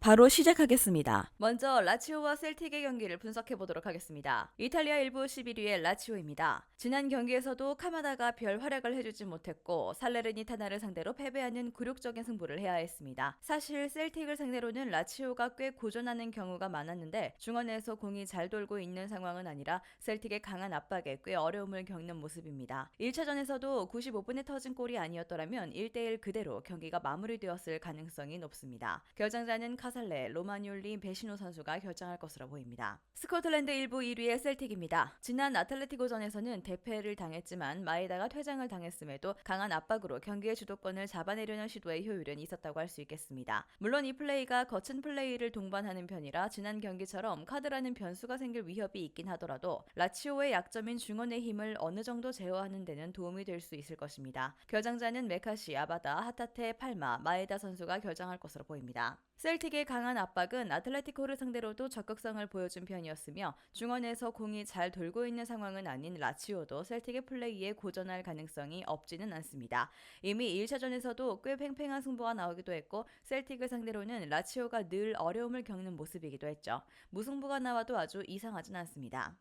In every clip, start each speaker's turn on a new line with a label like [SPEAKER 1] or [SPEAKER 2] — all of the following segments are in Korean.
[SPEAKER 1] 바로 시작하겠습니다. 먼저 라치오와 셀틱의 경기를 분석해 보도록 하겠습니다. 이탈리아 1부 11위의 라치오입니다. 지난 경기에서도 카마다가 별 활약을 해주지 못했고 살레르니타나를 상대로 패배하는 굴욕적인 승부를 해야 했습니다. 사실 셀틱을 상대로는 라치오가 꽤 고전하는 경우가 많았는데 중원에서 공이 잘 돌고 있는 상황은 아니라 셀틱의 강한 압박에 꽤 어려움을 겪는 모습입니다. 1차전에서도 95분에 터진 골이 아니었더라면 1대1 그대로 경기가 마무리되었을 가능성이 높습니다. 결장자는 카 살레, 로마뉴리, 베시노 선수가 결정할 것으로 보입니다. 스코틀랜드 1부 1위의 셀틱입니다. 지난 아틀레티코전에서는 대패를 당했지만 마에다가 퇴장을 당했음에도 강한 압박으로 경기의 주도권을 잡아내려는 시도의 효율은 있었다고 할 수 있겠습니다. 물론 이 플레이가 거친 플레이를 동반하는 편이라 지난 경기처럼 카드라는 변수가 생길 위협이 있긴 하더라도 라치오의 약점인 중원의 힘을 어느 정도 제어하는 데는 도움이 될 수 있을 것입니다. 결장자는 메카시, 아바다, 하타테, 팔마, 마에다 선수가 결정할 것으로 보입니다. 셀틱의 강한 압박은 아틀레티코를 상대로도 적극성을 보여준 편이었으며 중원에서 공이 잘 돌고 있는 상황은 아닌 라치오도 셀틱의 플레이에 고전할 가능성이 없지는 않습니다. 이미 1차전에서도 꽤 팽팽한 승부가 나오기도 했고 셀틱을 상대로는 라치오가 늘 어려움을 겪는 모습이기도 했죠. 무승부가 나와도 아주 이상하진 않습니다.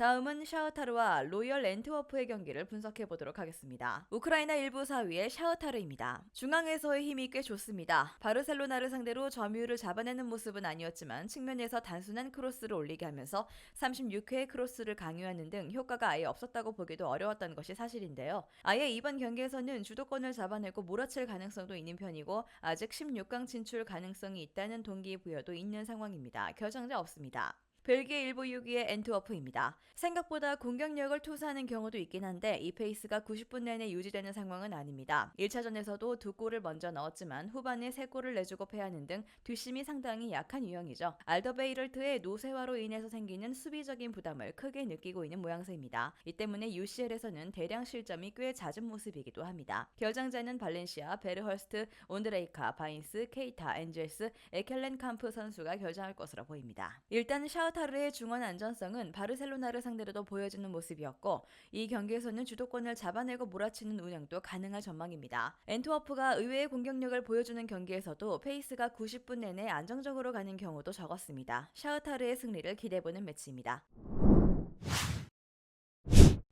[SPEAKER 1] 다음은 샤흐타르와 로열 렌트워프의 경기를 분석해 보도록 하겠습니다. 우크라이나 1부 4위의 샤흐타르입니다. 중앙에서의 힘이 꽤 좋습니다. 바르셀로나를 상대로 점유율을 잡아내는 모습은 아니었지만 측면에서 단순한 크로스를 올리게 하면서 36회 크로스를 강요하는 등 효과가 아예 없었다고 보기도 어려웠던 것이 사실인데요. 아예 이번 경기에서는 주도권을 잡아내고 몰아칠 가능성도 있는 편이고 아직 16강 진출 가능성이 있다는 동기부여도 있는 상황입니다. 결정자 없습니다. 벨기에 1부 6위의 엔트워프입니다. 생각보다 공격력을 투사하는 경우도 있긴 한데 이 페이스가 90분 내내 유지되는 상황은 아닙니다. 1차전에서도 두 골을 먼저 넣었지만 후반에 세 골을 내주고 패하는 등 뒷심이 상당히 약한 유형이죠. 알더베이럴트의 노쇠화로 인해서 생기는 수비적인 부담을 크게 느끼고 있는 모양새입니다. 이 때문에 UCL에서는 대량 실점이 꽤 잦은 모습이기도 합니다. 결장자는 발렌시아, 베르헐스트, 온드레이카, 바인스, 케이타, 엔젤스, 에켈렌 캄프 선수가 결정할 것으로 보입니다. 일단 샤우타 르의 중원 안전성은 바르셀로나를 상대로도 보여주는 모습이었고 이 경기에서는 주도권을 잡아내고 몰아치는 운영도 가능할 전망입니다. 엔트워프가 의외의 공격력을 보여주는 경기에서도 페이스가 90분 내내 안정적으로 가는 경우도 적었습니다. 샤흐타르의 승리를 기대해보는 매치입니다.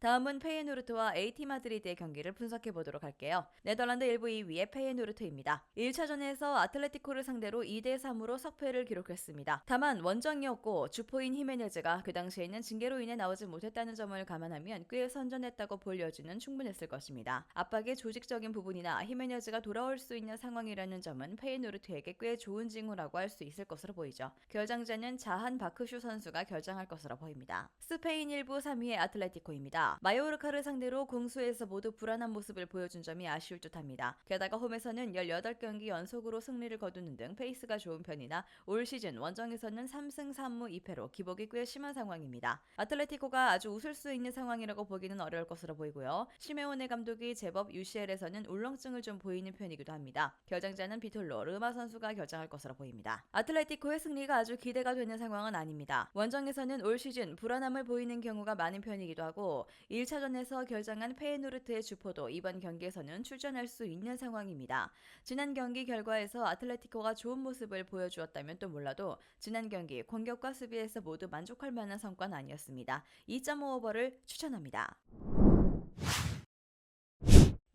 [SPEAKER 1] 다음은 페이누르트와 AT 마드리드의 경기를 분석해 보도록 할게요. 네덜란드 1부 2위의 페이누르트입니다. 1차전에서 아틀레티코를 상대로 2대 3으로 석패를 기록했습니다. 다만 원정이었고 주포인 히메네즈가 그 당시에는 징계로 인해 나오지 못했다는 점을 감안하면 꽤 선전했다고 볼 여지는 충분했을 것입니다. 압박의 조직적인 부분이나 히메네즈가 돌아올 수 있는 상황이라는 점은 페이누르트에게 꽤 좋은 징후라고 할 수 있을 것으로 보이죠. 결장자는 자한 바크슈 선수가 결정할 것으로 보입니다. 스페인 1부 3위의 아틀레티코입니다. 마요르카를 상대로 공수에서 모두 불안한 모습을 보여준 점이 아쉬울 듯합니다. 게다가 홈에서는 18경기 연속으로 승리를 거두는 등 페이스가 좋은 편이나 올 시즌 원정에서는 3승 3무 2패로 기복이 꽤 심한 상황입니다. 아틀레티코가 아주 웃을 수 있는 상황이라고 보기는 어려울 것으로 보이고요. 시메오네 감독이 제법 UCL에서는 울렁증을 좀 보이는 편이기도 합니다. 결장자는 비톨로 르마 선수가 결정할 것으로 보입니다. 아틀레티코의 승리가 아주 기대가 되는 상황은 아닙니다. 원정에서는 올 시즌 불안함을 보이는 경우가 많은 편이기도 하고 1차전에서 결정한 페에누르트의 주포도 이번 경기에서는 출전할 수 있는 상황입니다. 지난 경기 결과에서 아틀레티코가 좋은 모습을 보여주었다면 또 몰라도 지난 경기 공격과 수비에서 모두 만족할 만한 성과는 아니었습니다. 2.5오버를 추천합니다.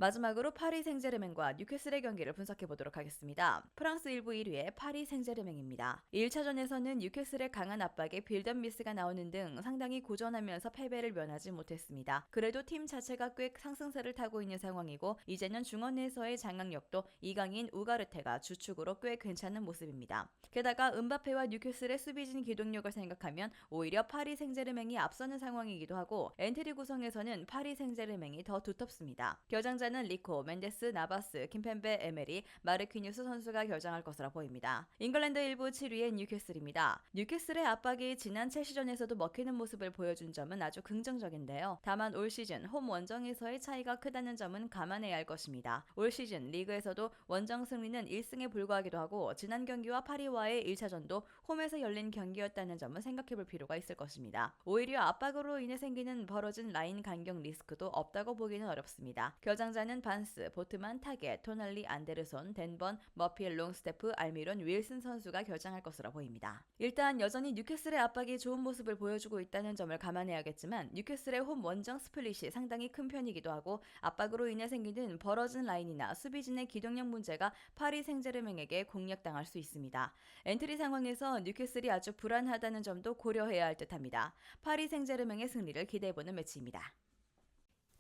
[SPEAKER 1] 마지막으로 파리 생제르맹과 뉴캐슬의 경기를 분석해 보도록 하겠습니다. 프랑스 1부 1위의 파리 생제르맹입니다. 1차전에서는 뉴캐슬의 강한 압박에 빌던 미스가 나오는 등 상당히 고전하면서 패배를 면하지 못했습니다. 그래도 팀 자체가 꽤 상승세를 타고 있는 상황이고 이제는 중원에서의 장악력도 이강인 우가르테가 주축으로 꽤 괜찮은 모습입니다. 게다가 은바페와 뉴캐슬의 수비진 기동력을 생각하면 오히려 파리 생제르맹이 앞서는 상황이기도 하고 엔트리 구성에서는 파리 생제르맹이 더 두텁습니다. 결장자는 리코, 멘데스, 나바스, 김펜베, 에메리, 마르퀴뉴스 선수가 결정할 것으로 보입니다. 잉글랜드 1부 7위의 뉴캐슬입니다. 뉴캐슬의 압박이 지난 첼시전에서도 먹히는 모습을 보여준 점은 아주 긍정적인데요. 다만 올 시즌 홈 원정에서의 차이가 크다는 점은 감안해야 할 것입니다. 올 시즌 리그에서도 원정 승리는 1승에 불과하기도 하고 지난 경기와 파리와의 1차전도 홈에서 열린 경기였다는 점은 생각해 볼 필요가 있을 것입니다. 오히려 압박으로 인해 생기는 벌어진 라인 간격 리스크도 없다고 보기는 어렵습니다. 결장 우승자는 반스, 보트만, 타겟, 토날리, 안데르손, 덴번, 머필, 롱스테프, 알미론, 윌슨 선수가 결정할 것으로 보입니다. 일단 여전히 뉴캐슬의 압박이 좋은 모습을 보여주고 있다는 점을 감안해야겠지만 뉴캐슬의 홈 원정 스플릿이 상당히 큰 편이기도 하고 압박으로 인해 생기는 벌어진 라인이나 수비진의 기동력 문제가 파리 생제르맹에게 공략당할 수 있습니다. 엔트리 상황에서 뉴캐슬이 아주 불안하다는 점도 고려해야 할 듯합니다. 파리 생제르맹의 승리를 기대해보는 매치입니다.